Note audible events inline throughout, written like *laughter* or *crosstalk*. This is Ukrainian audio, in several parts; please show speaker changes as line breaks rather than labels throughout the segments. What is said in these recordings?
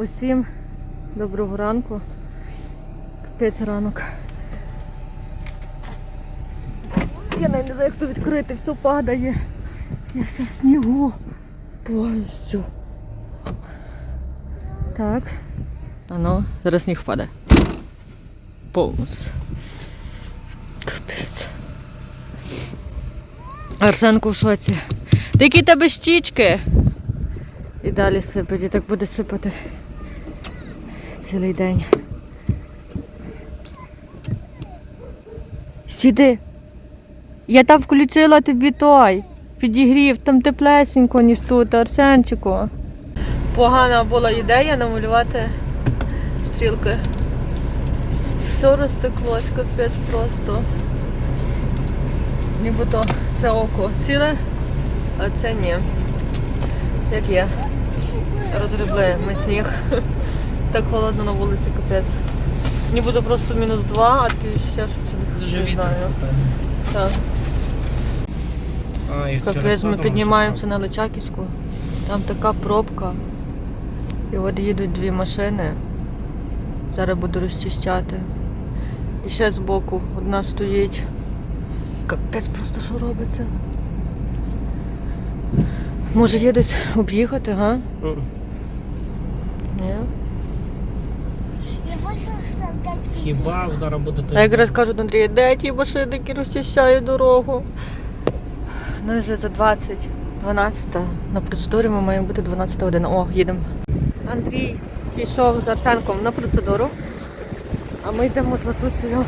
Усім доброго ранку. Капець ранок. Я навіть не знаю, як то відкрити, все падає. Я все в снігу. Повністю. Так. А ну, зараз сніг впаде. Повністю. Капець. Арсенко в шоці. Та які тебе щічки? І далі сипить, і так буде сипати цілий день. Сіди. Я там включила тобі той. Підігрів, там теплесенько, ніж тут, Арсенчику. Погана була ідея намалювати стрілки. Все розтеклось, капець просто. Нібито це око ціле, а це ні. Як є. Розгребли ми сніг. Так холодно на вулиці, капець. Нібито просто мінус два, а таке відчуття, що це не знаю. Так.
А,
Капець, ми піднімаємося на Личаківську. Там така пробка. І от їдуть дві машини. Зараз буду розчищати. І ще збоку одна стоїть. Капець просто що робиться. Може є десь об'їхати, га?
що- М.
Ні.
Я бачила, що там дядько.
Хіба зараз буде
А якраз кажуть Андрій, де ті машини, які розчищають дорогу? Ну і вже за 20, 12 на процедурі ми маємо бути 12 година. О, їдемо. Андрій пішов з Арсенком на процедуру, а ми йдемо з Латусею.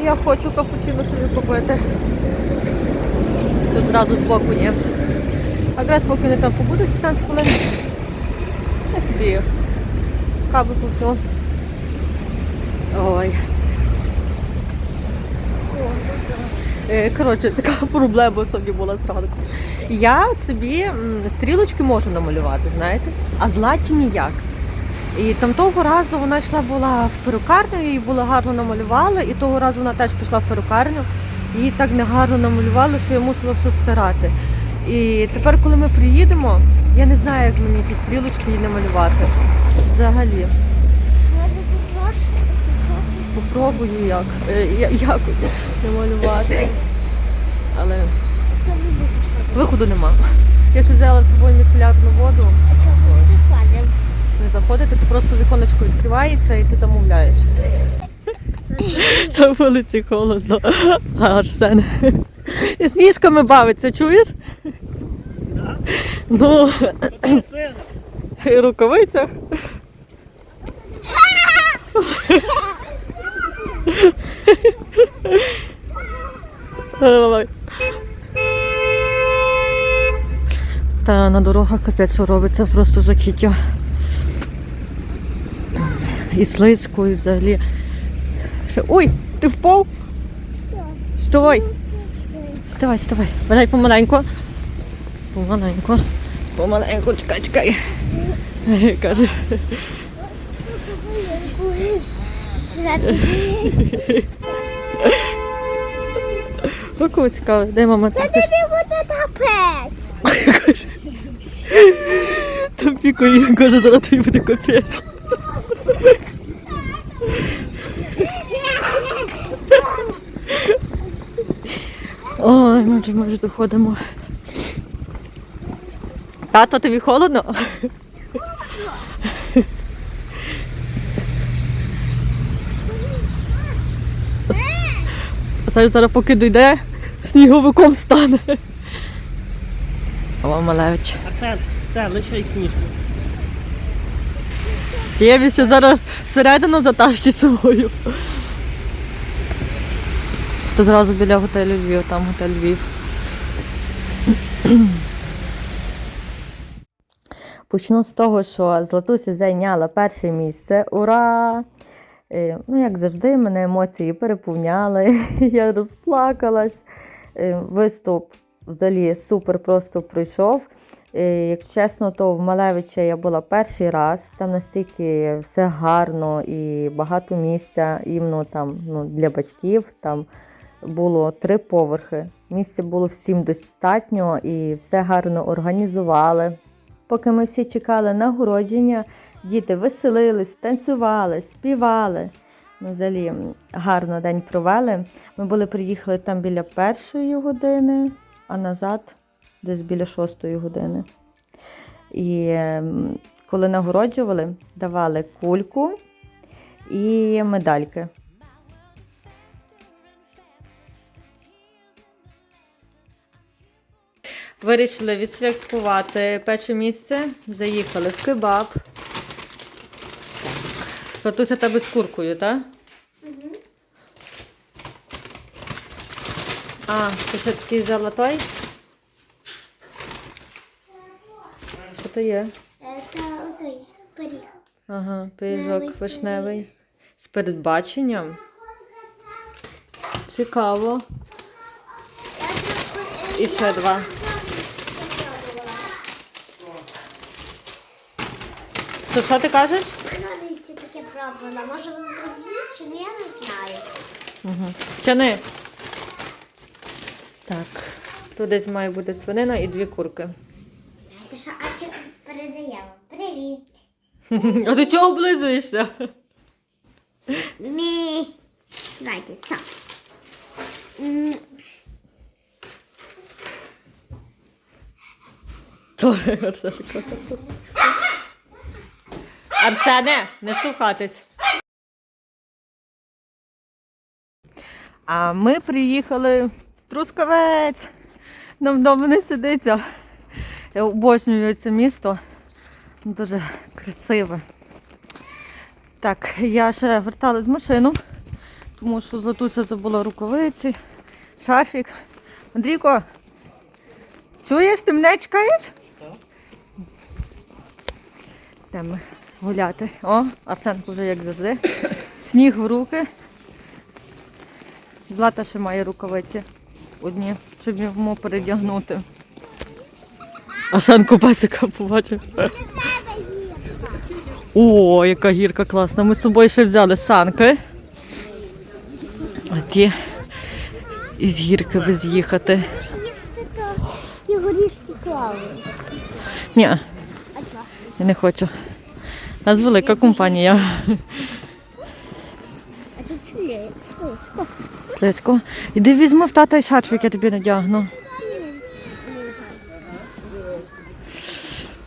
І я хочу капучино собі попити. Тут зразу збоку є. А якраз поки вони там побудуть 15 хвилин, я собі каву куплю. Ой. Е, Коротше, така *laughs* проблема собі була зранку. Я собі стрілочки можу намалювати, знаєте, а златі ніяк. І там того разу вона йшла була в перукарню, її було гарно намалювали, і того разу вона теж пішла в перукарню, її так негарно намалювали, що я мусила все стирати. І тепер, коли ми приїдемо, я не знаю, як мені ті стрілочки їй намалювати. Взагалі.
Попрошу.
Як. Е, якось намалювати. Але виходу нема. Я ще взяла з собою міцелярну воду.
Не
заходити, то просто віконечко відкривається і ти замовляєш. Та вулиці холодно. А Арсен. І сніжками бавиться, чуєш? Ну, і рукавицях. Та на дорогах капець, що робиться, просто жахіття. І слизько, і взагалі. Ой, ти впав? Вставай. Вставай, вставай. Валяй помаленьку. Помаленьку. Помаленьку, чекай, чекай. Каже. *laughs* О, кого цікаво, де мама
Та тобі буде тапець. *laughs*
Там пікає, каже, зараз тобі буде капець. *laughs* Ой, ми вже майже доходимо. Тато, тобі холодно? Це зараз поки дійде, сніговиком стане. О, Малевич.
Арсен, це лише сніжку.
Я б ще зараз всередину затащить собою. То зразу біля готелю Львів, там готель Львів. Почну з того, що Златуся зайняла перше місце. Ура! Е, Ну, як завжди, мене емоції переповняли. *laughs* Я розплакалась. Е, Виступ взагалі супер просто пройшов. Е, Якщо чесно, то в Малевича я була перший раз. Там настільки все гарно і багато місця іменно там ну, для батьків. Там було три поверхи. Місця було всім достатньо і все гарно організували. Поки ми всі чекали нагородження, Діти веселились, танцювали, співали. Ми взагалі гарно день провели. Ми були приїхали там біля першої години, а назад десь біля шостої години. І ем, коли нагороджували, давали кульку і медальки. Вирішили відсвяткувати перше місце. Заїхали в кебаб. Сватуся тебе з куркою, так? А, ти ще такий взяла той? Що то є?
Это отой пиріг.
Ага, пиріжок
Вишневий
вишневий. З передбаченням. Цікаво. І ще два. То що ти кажеш?
Дивіться. Може воно другі, чи ні, я не знаю.
Угу. Тяни. Так. Тут десь має бути свинина і дві курки.
Знаєте, що Ачик передає вам. Привіт. *laughs*
А ти чого облизуєшся?
Мі. Давайте, це.
Добре, Арсенко. Арсене, не штовхатись. А ми приїхали в Трускавець. Нам вдома не сидиться. Я обожнюю це місто. Дуже красиве. Так, я ще верталась з машину, тому що Златуся забула рукавиці, шарфік. Андрійко, чуєш, ти мене чекаєш? Йдемо гуляти. О, Арсенко вже як завжди. Сніг в руки. Злата ще має рукавиці одні, щоб йому передягнути. Арсенко песика побачив. О, яка гірка класна. Ми з собою ще взяли санки. А ті із гірки без їхати.
Їсти то ті горішки клали.
Ні, я не хочу. У нас велика компанія.
А тут слизько. Слизько.
Іди візьми в тата і шарфик, я тобі надягну.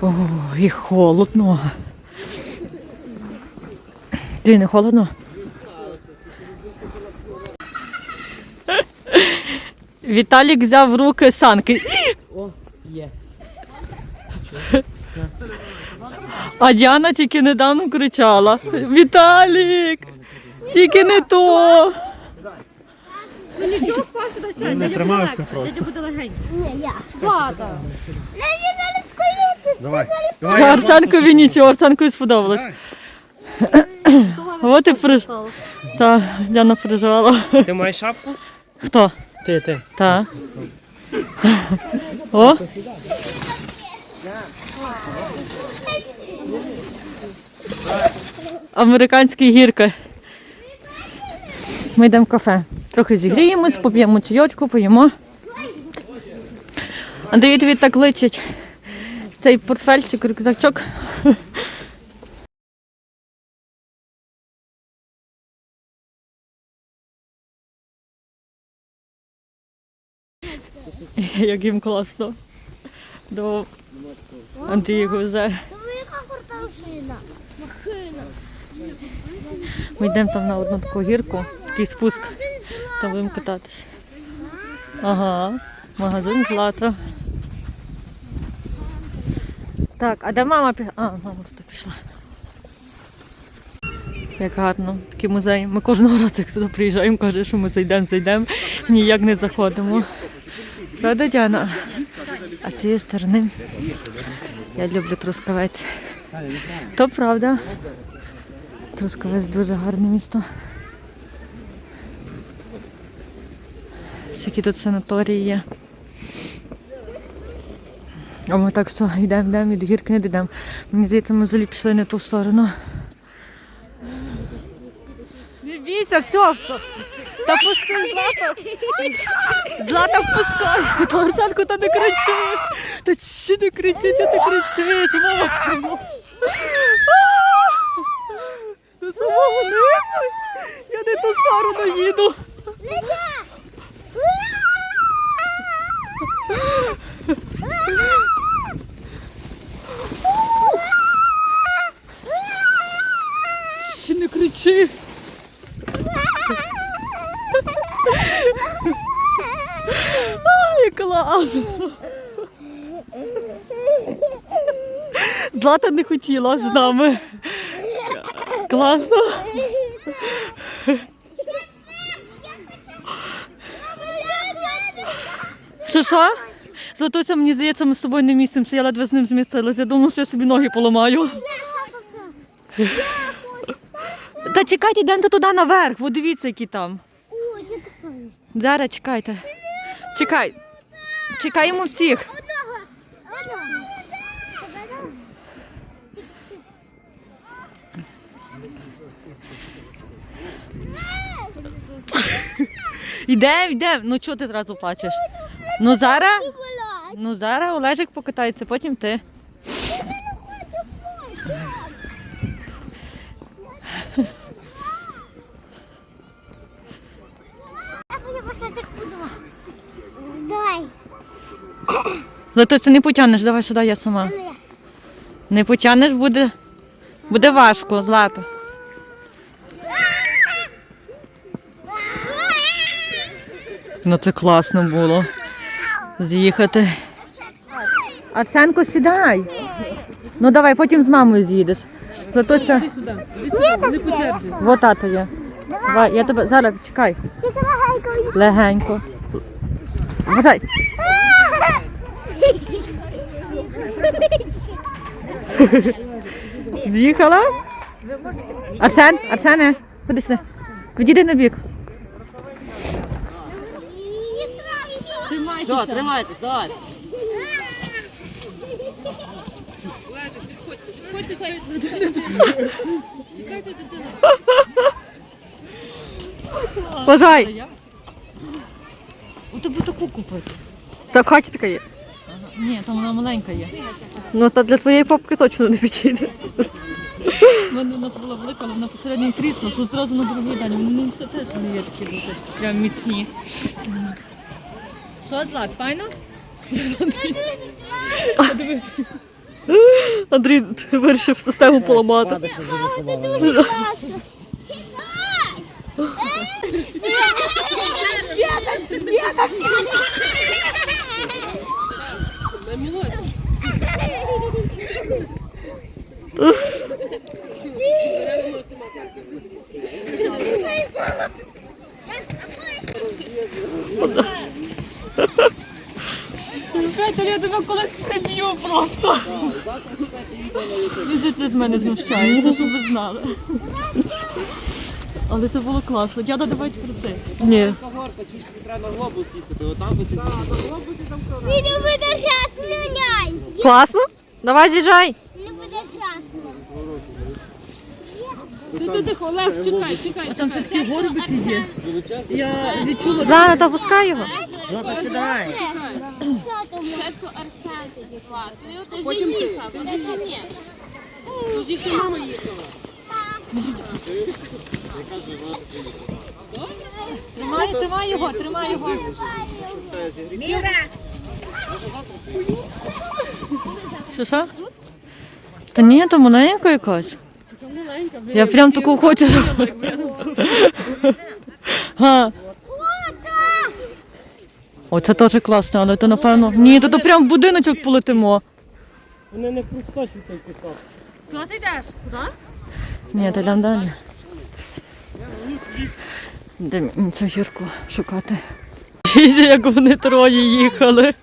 О, і холодно. Ти не холодно? Віталік взяв в руки санки.
О, є.
А Діана тільки недавно кричала: Віталік! Тільки не то!
Я не тримався просто.
Ні, я.
Давай.
Арсенкові нічого, Арсенкові сподобалось. От і приж... Так, Діана переживала.
Ти маєш шапку?
Хто?
Ти, ти.
Так. О! Американські гірки. Ми йдемо в кафе. Трохи зігріємось, поп'ємо чайочку, поїмо. Андрій тобі так личить цей портфельчик, рюкзачок. Як їм класно. До Андрій везе.
Машина. Машина.
Ми йдемо там на одну таку гірку, такий спуск. Там будемо кататися. Ага, магазин злата. Так, а де мама пішла? А, мама тут пішла. Як гарно, такий музей. Ми кожного разу, як сюди приїжджаємо, каже, що ми зайдемо, зайдемо, ніяк не заходимо. Правда, Діана? А з цієї сторони я люблю трускавець. То правда. Трускавець дуже гарне місто. Які тут санаторії є. А ми так все, йдемо, йдемо, до гірки не дійдемо. Мені здається, ми взагалі пішли не ту сторону. Не бійся, все. Та пусти, Злата. Злата впускай. Та Арсенко, та не кричи. Та чи не кричи, ти не кричиш, мама твоя. Самого низу. Я не ту сторону їду. Ще не кричи. Ай, класно. Злата не хотіла з нами. Класно. Що що? Златуся, мені здається, ми з тобою не містимося, я ледве з ним змістилася. Я думаю, що я собі ноги поламаю. Та чекайте, йдемо туди наверх, бо дивіться, які там. Зараз чекайте. Чекай. Чекаємо всіх. Йдемо, йдемо. Ну чого ти зразу плачеш? Ну зараз, ну зараз Олежик покатається, потім ти.
Давай.
Зато це не потягнеш, давай сюди, я сама. Не потягнеш, буде, буде важко, злато. Ну це класно було. З'їхати. Арсенко, сідай. Ну давай, потім з мамою з'їдеш. Зато що.
Не по черзі.
Во тато є. Давай, я тебе зараз чекай.
Тільки легенько.
Легенько. Бажай. З'їхала? Арсен, Арсене, ходи сюди. Відійди на бік.
Все, тримайтесь, давай.
Бажай. У тебе таку купити. Та в хаті така є. Ні, там вона маленька є. Ну, та для твоєї попки точно не підійде. У мене у нас була велика, але вона посередньо трісла, що зразу на другий день. Вони ну, теж не є такі дуже прям міцні. Що, Злат, файно? Андрій вирішив систему поламати.
Падаєш, вже.
Класно.
Петя, я тебе колись приб'ю просто. Він це з мене знущається, щоб ви знали. Але це було класно. Дяда, давай про це. Ні.
Горка, чуть треба на глобус їхати, отам би ти.
Ти не будеш ясно, нянь.
Класно? Давай з'їжджай.
Не будеш ясно.
А там все такі горбики є. Я відчула. Зана, та пускай його.
Злата, сідай.
Що там?
Спочатку Арсен тоді плакав. Ти вже їхав, ти ще ні.
Тримай, тримай його, тримай його. Що, що? Та ні, то маленька якась. Я прям таку хочу. *laughs* О, це теж класно, але то напевно. Ні, то, то прям в будиночок полетимо.
Вони не проскочать той пісок.
Куди ти йдеш? Туди? Ні, та йдемо далі. Де цю гірку шукати? Як вони троє їхали.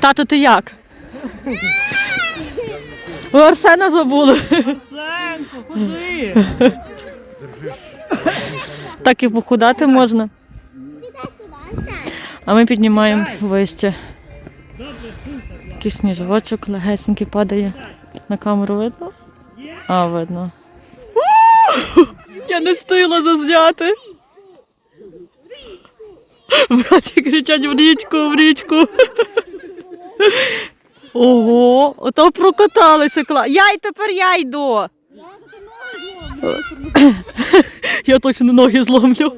Тато, ти як? Ви Арсена забули.
Сенко, ходи.
Так і похудати можна. А ми піднімаємо вище. Такий сніжочок легесенький падає. На камеру видно? А, видно. Я не встигла зазняти. Браті кричать в річку, в річку. Ого, ото прокаталися. Я й тепер я йду. Я точно ноги зломлю.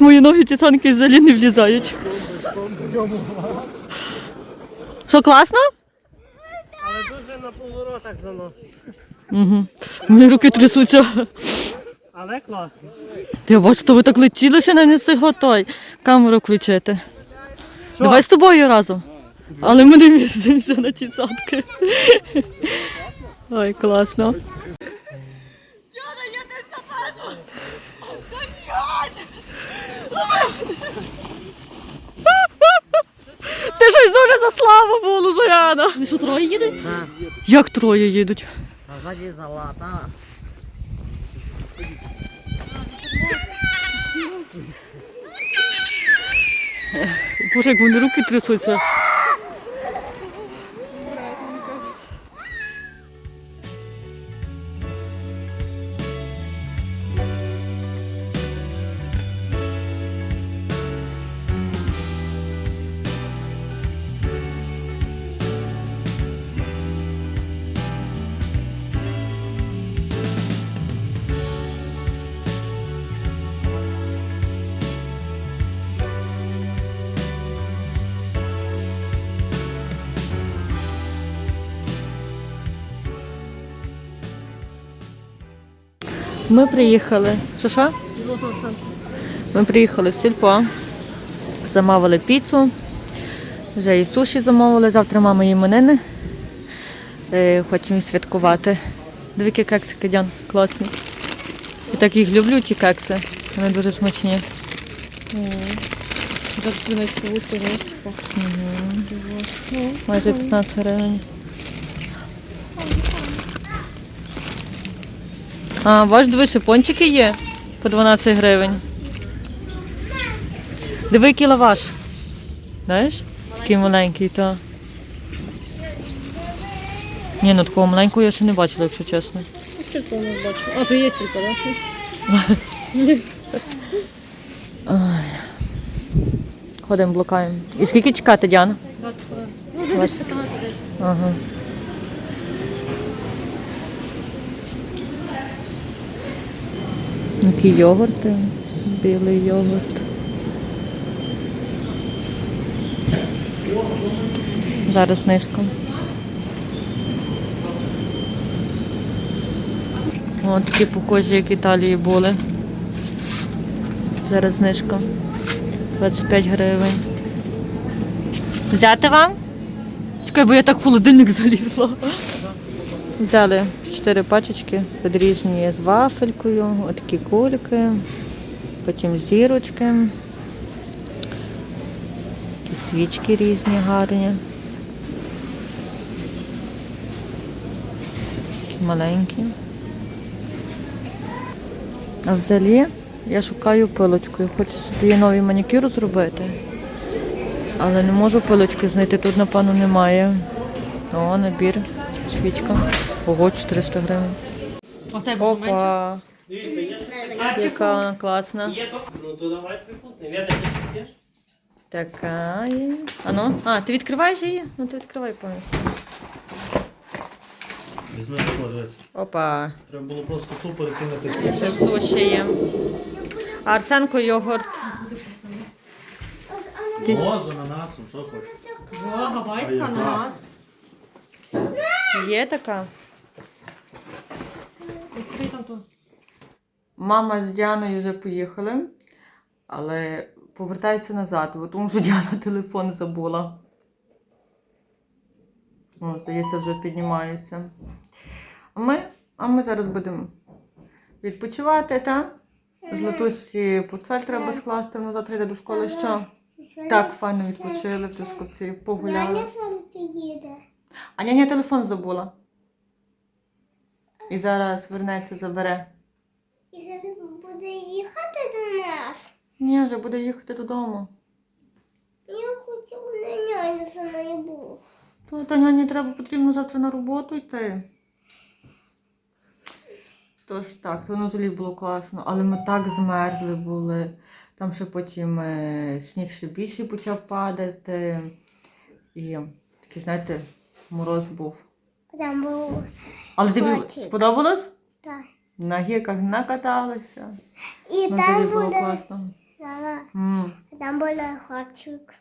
Мої ноги ті санки взагалі не влізають. Що, класно?
Але дуже на поворотах заносить.
Угу. Мої руки трясуться.
Але класно.
Я бачу, то ви так летіли, що не встигла той камеру включити. Давай з тобою разом. Але ми не містимося на ті садки. Ой, класно. Ти щось дуже за славу було, Зоряна. Ви що, троє їдуть? Як троє їдуть?
А ззаді залата.
Боже, як вони руки трясуться. Ми приїхали. Що що? Ми приїхали в сільпо. Замовили піцу. Вже і суші замовили. Завтра мама іменини. Е, Хочемо святкувати. Дві кексики, Дян, класні. Я так їх люблю, ті кекси. Вони дуже смачні.
Так свинецьке вузько, знаєш, типу.
Майже 15 гривень. А, бач, диви, ще пончики є по 12 гривень. Диви, який лаваш. Знаєш? Такий маленький, то. Ні, ну такого маленького я ще не бачила, якщо чесно.
Сільпо не бачу. А, то є сільпо, так?
Ходимо, блукаємо. І скільки чекати, Діана?
20 хвилин. Ну, вже десь 15.
Ага. Які йогурти, білий йогурт. Зараз знижка. О, такі похожі, як в Італії були. Зараз знижка. 25 гривень. Взяти вам? Чекай, бо я так в холодильник залізла. Взяли 4 пачечки, під різні з вафелькою, отакі кульки, потім зірочки, такі свічки різні гарні. Такі маленькі. А взагалі я шукаю пилочку. Я хочу собі новий манікюр зробити. Але не можу пилочки знайти, тут, напевно, немає. О, набір, свічка. Ого, 400 гривень. Опа, яка класна.
Ну то давай трикутний.
Така є. А ну? А, ти відкриваєш її? Ну ти відкривай повністю.
Візьми тако, дивись.
Опа.
Треба було просто ту перекинути.
Ще суші є. А Арсенко йогурт.
О, з ананасом, що хочеш?
О, гавайська ананас.
Є така.
Відкрий там ту.
Мама з Діаною вже поїхали, але повертається назад, бо тому що Діана телефон забула. О, здається, вже піднімаються. А ми, а ми зараз будемо відпочивати, та? З Латусі портфель треба скласти, вона завтра йде до школи. Що? Так, файно відпочили в Трускавці, погуляли. А няня телефон забула. І зараз вернеться, забере.
І зараз буде їхати до нас.
Ні, вже буде їхати додому.
Я хочу на няню за нею був.
То та няні треба потрібно завтра на роботу йти. Тож так, то воно взагалі було класно, але ми так змерзли були. Там ще потім е, сніг ще більше почав падати. І такий, знаєте, мороз був.
Там був
Але тобі сподобалось?
так.
На гірках накаталися.
І
Ну,
там
тоді було
буде.
класно. М.
Там буде хлопчик.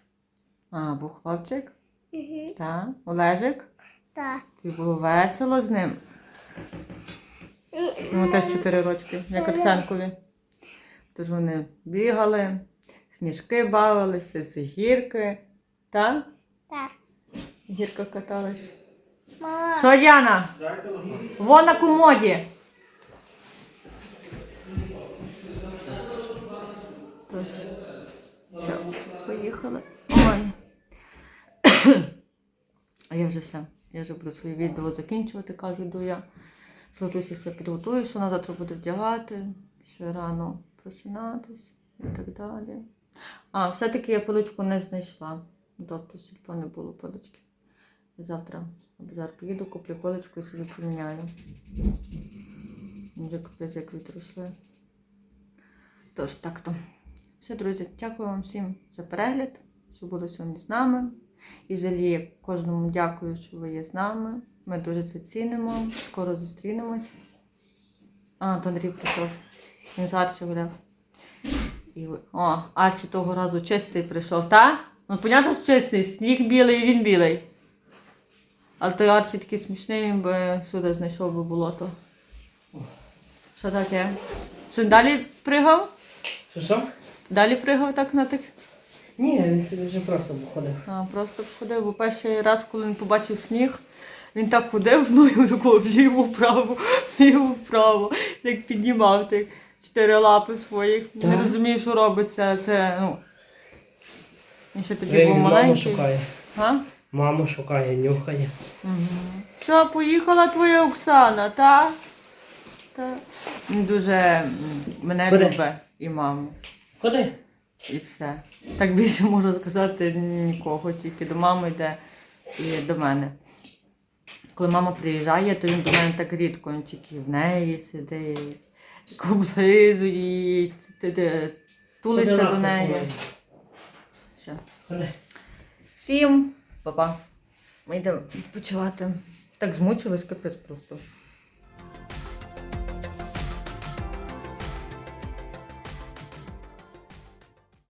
А, був хлопчик.
Угу.
Так, Олежик.
Так.
І було весело з ним.
І-
Йому теж 4 рочки, як Арсенкові. Тож вони бігали, сніжки бавилися, з гірки. Так?
Так.
Гірка каталась.
Мама,
Що, Діана? Вон на комоді. Тож, все, поїхали. Ой. А я вже все. Я вже буду своє відео закінчувати, кажу, йду я. Златуся все підготую, що на завтра буду вдягати, ще рано просинатись і так далі. А, все-таки я поличку не знайшла. Тобто сільпо не було полички. Завтра базар поїду, куплю поличку і собі поміняю. Вже капець як відросли. Тож так то. Все, друзі, дякую вам всім за перегляд, що були сьогодні з нами. І взагалі кожному дякую, що ви є з нами. Ми дуже це цінимо. Скоро зустрінемось. А, то Андрій прийшов. Він з гуляв. І... О, Арчі того разу чистий прийшов, та? Ну, понятно, чистий, сніг білий і він білий. Але той Арчі такий смішний, він би сюди знайшов би болото. Що таке? Що далі пригав?
Що що?
Далі пригав так на тих.
Ні, він собі вже просто походив.
А, просто ходив, бо перший раз, коли він побачив сніг, він так ходив мною такого вліво-вправо, вліво-вправо, як піднімав тих чотири лапи своїх. Не
Так.
розумів, що робиться. Це, ну. Він ще тоді
Він
був
маму
маленький.
шукає.
А?
Маму шукає, нюхає.
Що, поїхала твоя Оксана, та? Та. Він дуже м, мене
Ходи.
любить і маму.
Ходи.
І все. Так більше можу сказати нікого, тільки до мами йде і до мене. Коли мама приїжджає, то він до мене так рідко, він тільки в неї сидить, облизує т- т- тулиться до неї. Все.
Ходи.
Всім, па-па. Ми йдемо відпочивати. Так змучились, капець просто.